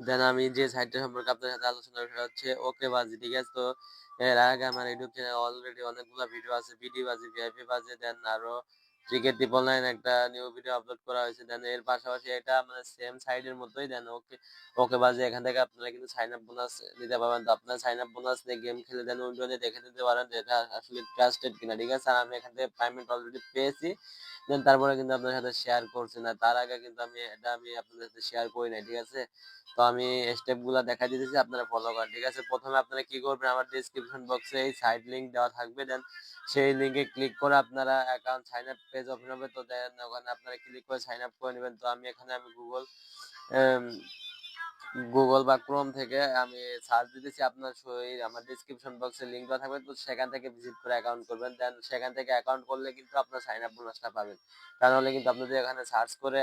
দেন আমি যে সাইটটা সম্পর্কে আপনার সাথে আলোচনা সেটা হচ্ছে ওকে বাজি, ঠিক আছে? তো এর আগে আমার ইউটিউব চ্যানেলে অলরেডি অনেকগুলো ভিডিও আছে বিডি বাজি ভিআইপি বাজে, দেন আরও ক্রিকেট নাইন একটা নিউ ভিডিও আপলোড করা হয়েছে। দেন এর পাশাপাশি এটা মানে সেম সাইডের মতোই। দেন ওকে ওকে বাজে এখান থেকে আপনারা কিন্তু সাইন আপ বোনাস নিতে পারবেন। তো আপনারা সাইন আপ বোনাস নিয়ে গেম খেলে দেন উইন্ডোতে দেখে নিতে পারেন যে এটা আসলে ট্রাস্টেড কিনা। ঠিক আছে? আর আমি এখান থেকে পেমেন্ট অলরেডি পেয়েছি। দেন তারপরে কিন্তু আপনার সাথে শেয়ার করছি না। তার আগে কিন্তু আমি এটা আমি আপনাদের সাথে শেয়ার করি না ঠিক আছে? তো আমি স্টেপগুলা দেখা দিতেছি, আপনারা ফলো করেন। ঠিক আছে? প্রথমে আপনারা কি করবেন? আমার ডিসক্রিপশন বক্সে এই সাইড লিংক দেওয়া থাকবে। দেন সেই লিংকে ক্লিক করে আপনারা account sign up page open হবে, তো দেন ওখানে আপনারা ক্লিক করে সাইন আপ করে নেবেন। তো আমি এখানে আমি গুগল গুগল বা ক্রোম থেকে আমি সার্চ দিতেছি আপনার সই আমার ডিসক্রিপশন বক্সে লিংক দেওয়া থাকবে। তো সেখান থেকে ভিজিট করে অ্যাকাউন্ট করবেন। দেন সেখান থেকে অ্যাকাউন্ট করলে কিন্তু আপনার সাইন আপ বোনাসটা পাবেন। তা নাহলে কিন্তু আপনি যদি এখানে সার্চ করে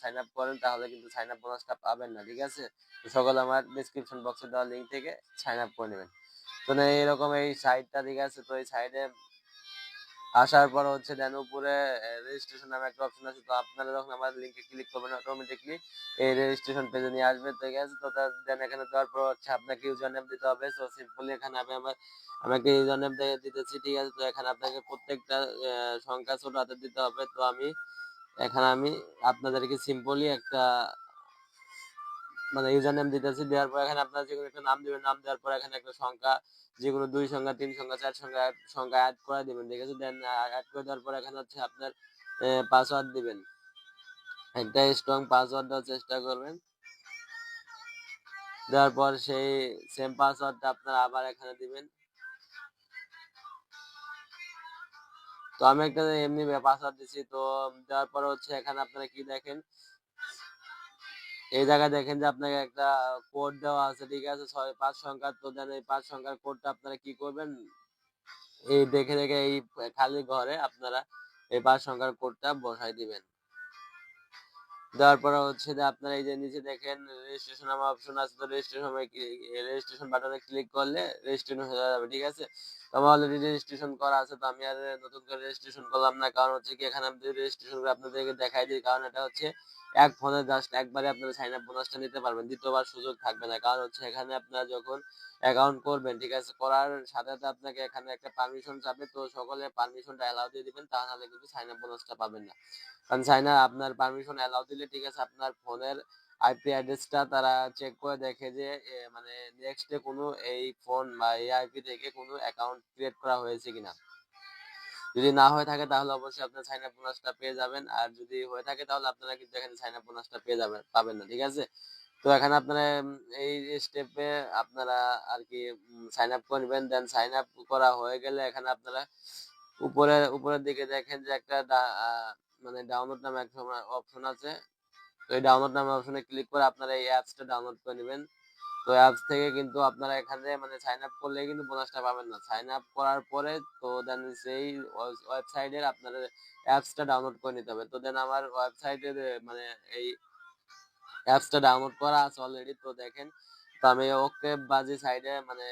সাইন আপ করেন, তাহলে কিন্তু সাইন আপ বোনাসটা পাবেন না, ঠিক আছে? তো সকল আমার ডিসক্রিপশন বক্সে দেওয়া লিঙ্ক থেকে সাইন আপ করে নেবেন। তো না এইরকম এই সাইটটা ঠিক আছে? তো এই সাইডে আসার পর হচ্ছে দেন উপরে রেজিস্ট্রেশন নামে একটা অপশন আছে, তো আপনারা যখন আমার লিংকে ক্লিক করবেন অটোমেটিকলি এই রেজিস্ট্রেশন পেজে নিয়ে আসবে। তো আছে, তো দেন এখানে দেওয়ার পর হচ্ছে আপনাকে ইউজার নেম দিতে হবে। তো সিম্পলি এখানে আমি আমার, আমাকে ইউজার নেম দিতেছি, ঠিক আছে? তো এখানে আপনাকে প্রত্যেকটা সংখ্যা ছোট হাতে দিতে হবে। তো আমি, এখানে আমি আপনাদেরকে সিম্পলি একটা মানে ইউজার নেম দিতেছি, দেওয়ার পর এখানে আপনারা যে কোনো একটা নাম দিবেন, নাম দেওয়ার পর এখানে একটা সংখ্যা যে কোনো দুই সংখ্যা, তিন সংখ্যা, চার সংখ্যা সংখ্যা অ্যাড করে দিবেন, ঠিক আছে? দেন অ্যাড করে দেওয়ার পর এখানে হচ্ছে আপনার পাসওয়ার্ড দিবেন। একটা স্ট্রং পাসওয়ার্ড দেওয়ার চেষ্টা করবেন। দেওয়ার পর সেই সেম পাসওয়ার্ডটা আপনারা আবার এখানে দিবেন। তো আমি একটা এমনি পাসওয়ার্ড দিচ্ছি তো দেওয়ার পর হচ্ছে এখানে আপনারা কি দেখেন? এই জায়গায় দেখেন যে আপনাকে একটা কোড দেওয়া আছে, ঠিক আছে? ছয়, পাঁচ সংখ্যার তো দেন, এই পাঁচ সংখ্যার কোডটা আপনারা কি করবেন? এই দেখে দেখে এই খালি ঘরে আপনারা এই পাঁচ সংখ্যার কোডটা বসাই দিবেন। দেওয়ার পরে হচ্ছে যে আপনারা এই যে নিচে দেখেন রেজিস্ট্রেশন আমার অপশন আছে, তো রেজিস্ট্রেশন রেজিস্ট্রেশন বাটনে ক্লিক করলে রেজিস্ট্রেশন হয়ে যাবে, ঠিক আছে? তো আমার অলরেডি রেজিস্ট্রেশন করা আছে, তো আমি আর নতুন করে রেজিস্ট্রেশন করলাম না, কারণ হচ্ছে কি এখানে আমি রেজিস্ট্রেশন করে আপনাদেরকে দেখাই দিই, কারণ এটা হচ্ছে এক ফোনে জাস্ট একবারে আপনারা সাইন আপ বোনাসটা নিতে পারবেন, দ্বিতীয়বার সুযোগ থাকবে না, কারণ হচ্ছে এখানে আপনারা যখন অ্যাকাউন্ট করবেন, ঠিক আছে, করার সাথে সাথে আপনাকে এখানে একটা পারমিশন চাবে তো সকলে পারমিশনটা অ্যালাউ দিয়ে দিবেন, তা নাহলে কিন্তু সাইন আপ বোনাসটা পাবেন না। কারণ আপ আপনার পারমিশন অ্যালাউ দিলে ঠিক আছে, আপনার ফোনের আইপি অ্যাড্রেসটা তারা চেক করে দেখে যে মানে নেক্সটে কোনো এই ফোন বা এই আইপি থেকে কোনো অ্যাকাউন্ট ক্রিয়েট করা হয়েছে কিনা। যদি না হয়ে থাকে তাহলে অবশ্যই আপনার সাইন আপ বোনাসটা পেয়ে যাবেন। আর যদি হয়ে থাকে তাহলে আপনারা কিন্তু এখানে সাইন আপ বোনাসটা পেয়ে যাবেন, পাবেন না, ঠিক আছে? তো এখানে আপনারা এই স্টেপে আপনারা আর কি সাইন আপ করবেন দেন সাইন আপ করা হয়ে গেলে এখানে আপনারা উপরে, উপরের দিকে দেখেন যে একটা মানে ডাউনলোড নামে একটা অপশন আছে। তো এই ডাউনলোড নামে অপশনে ক্লিক করে আপনারা এই অ্যাপসটা ডাউনলোড করে নেবেন। তো অ্যাপস থেকে কিন্তু আপনারা এখানে মানে সাইন আপ করলে কিন্তু বোনাসটা পাবেন না। সাইন আপ করার পরে তো দেন সেই ওয়েবসাইটের আপনার অ্যাপসটা ডাউনলোড করে নিতে হবে। তো দেন আমার ওয়েবসাইটের মানে এই অ্যাপসটা ডাউনলোড করা আছে অলরেডি তো দেখেন। তো আমি ওকে বাজি সাইডে মানে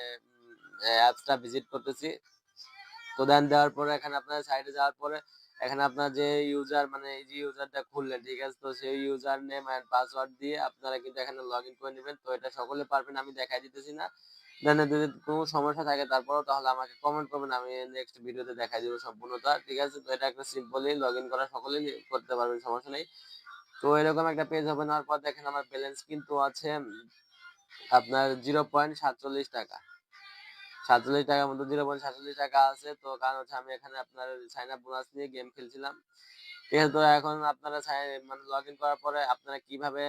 অ্যাপসটা ভিজিট করতেছি। তো দেন দেওয়ার পরে এখানে আপনার সাইডে যাওয়ার পরে এখানে আপনার যে ইউজার মানে এই যে ইউজারটা খুললেন, ঠিক আছে? তো সেই ইউজার নেম এন্ড পাসওয়ার্ড দিয়ে আপনারা কিন্তু এখানে লগ ইন করে নেবেন। তো এটা সকলে পারবেন, আমি দেখাই দিতেছি না। দেন যদি কোনো সমস্যা থাকে, তারপরেও তাহলে আমাকে কমেন্ট করবেন, আমি নেক্সট ভিডিওতে দেখাই দেবো সম্পূর্ণটা, ঠিক আছে? তো এটা একটা সিম্পলি লগ ইন করা সকলেই করতে পারবেন, সমস্যা নেই। তো এরকম একটা পেজ ওপেন হওয়ার পর দেখেন আমার ব্যালেন্স কিন্তু আছে, আপনার জিরো পয়েন্ট সাতচল্লিশ টাকা। সাতচল্লিশ টাকার মতো জিরো পয়েন্ট সাতচল্লিশ টাকা আছে। তো কারণ হচ্ছে আমি এখানে আপনার সাইন আপ বোনাস নিয়ে গেম খেলছিলাম। ঠিক আছে, তো এখন আপনারা মানে লগ ইন করার পরে আপনারা কীভাবে